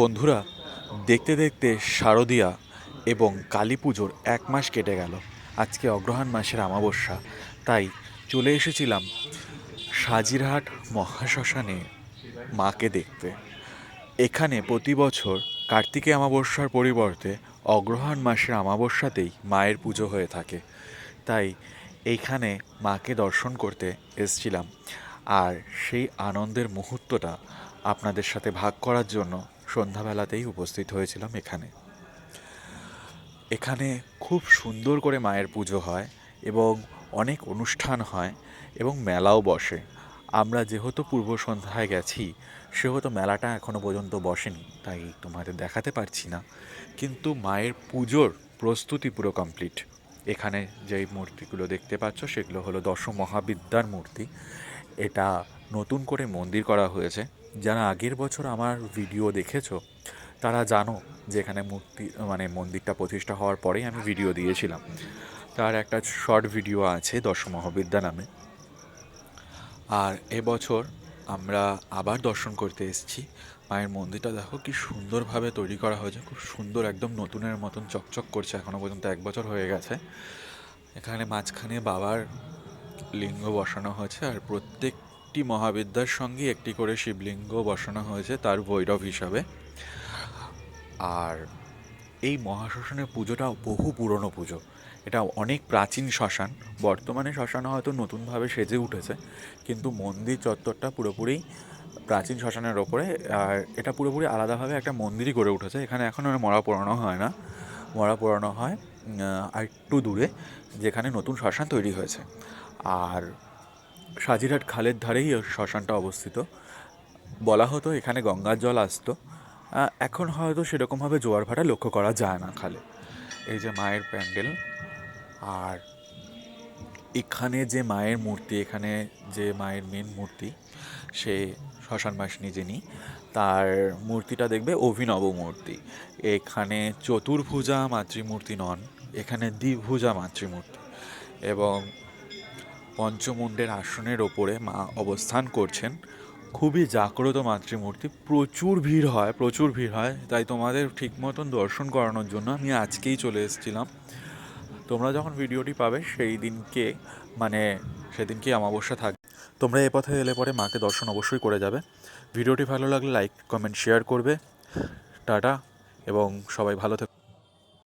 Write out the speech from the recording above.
বন্ধুরা, দেখতে দেখতে শারদীয়া এবং কালী পুজোর এক মাস কেটে গেল। আজকে অগ্রহায়ণ মাসের অমাবস্যা, তাই চলে এসেছিলাম সাজিরহাট মহাশ্মশানে মাকে দেখতে। এখানে প্রতি বছর কার্তিকে অমাবস্যার পরিবর্তে অগ্রহায়ণ মাসের অমাবস্যাতেই মায়ের পুজো হয়ে থাকে। তাই এইখানে মাকে দর্শন করতে এসেছিলাম। আর সেই আনন্দের মুহূর্তটা আপনাদের সাথে ভাগ করার জন্য সন্ধ্যাবেলাতেই উপস্থিত হয়েছিলাম এখানে। এখানে খুব সুন্দর করে মায়ের পুজো হয় এবং অনেক অনুষ্ঠান হয় এবং মেলাও বসে। আমরা যেহেতু পূর্ব সন্ধ্যায় গেছি, সেহেতু মেলাটা এখনও পর্যন্ত বসেনি, তাই তোমাদের দেখাতে পারছি না। কিন্তু মায়ের পুজোর প্রস্তুতি পুরো কমপ্লিট এখানে যেই মূর্তিগুলো দেখতে পাচ্ছ, সেগুলো হলো দশ মহাবিদ্যার মূর্তি। এটা নতুন করে মন্দির করা হয়েছে। যারা আগের বছর আমার ভিডিও দেখেছ, তারা জানো যে এখানে মূর্তি মানে মন্দিরটা প্রতিষ্ঠা হওয়ার পরেই আমি ভিডিও দিয়েছিলাম। তার একটা শর্ট ভিডিও আছে দশ মহাবিদ্যা নামে। আর এবছর আমরা আবার দর্শন করতে এসেছি। মায়ের মন্দিরটা দেখো কি সুন্দরভাবে তৈরি করা হয়েছে, খুব সুন্দর একদম নতুনের মতন চকচক করছে এখনও পর্যন্ত, এক বছর হয়ে গেছে। এখানে মাঝখানে বাবার লিঙ্গ বসানো হয়েছে আর প্রত্যেকটি মহাবিদ্যার সঙ্গে একটি করে শিবলিঙ্গ বসানো হয়েছে তার ভৈরব হিসাবে। আর এই মহাশ্মশানের পুজোটা বহু পুরনো পুজো। এটা অনেক প্রাচীন শ্মশান। বর্তমানে শ্মশান হয়তো নতুনভাবে সেজে উঠেছে, কিন্তু মন্দির চত্বরটা পুরোপুরি প্রাচীন শ্মশানের ওপরে, আর এটা পুরোপুরি আলাদাভাবে একটা মন্দিরই গড়ে উঠেছে। এখানে এখন আর মরা পোড়ানো হয় না। মরা পোড়ানো হয় আর একটু দূরে, যেখানে নতুন শ্মশান তৈরি হয়েছে। আর সাজিরহাট খালের ধারেই শ্মশানটা অবস্থিত। বলা হতো এখানে গঙ্গার জল আসতো। এখন হয়তো সেরকমভাবে জোয়ার ভাটা লক্ষ্য করা যায় না খালে। এই যে মায়ের প্যান্ডেল আর এখানে যে মায়ের মূর্তি, এখানে যে মায়ের মেন মূর্তি, সে শ্মশান মাসিনী যিনি তার মূর্তিটা দেখবে অভিনব মূর্তি। এখানে চতুর্ভুজা মাতৃমূর্তি নন, এখানে দ্বিভুজা মাতৃমূর্তি। এবং পঞ্চমুণ্ডের আসনের ওপরে মা অবস্থান করছেন। খুবই জাগ্রত মাতৃমূর্তি। প্রচুর ভিড় হয়, প্রচুর ভিড় হয়। তাই তোমাদের ঠিক মতন দর্শন করানোর জন্য আমি আজকেই চলে এসেছিলাম। তোমরা যখন ভিডিওটি পাবে, সেই দিনকে মানে সেদিনকে অমাবস্যা থাকবে তোমরা এ পথে এলে পরে মাকে দর্শন অবশ্যই করে যাবে। ভিডিওটি ভালো লাগলে লাইক, কমেন্ট, শেয়ার করবে। টাটা, এবং সবাই ভালো থেকো।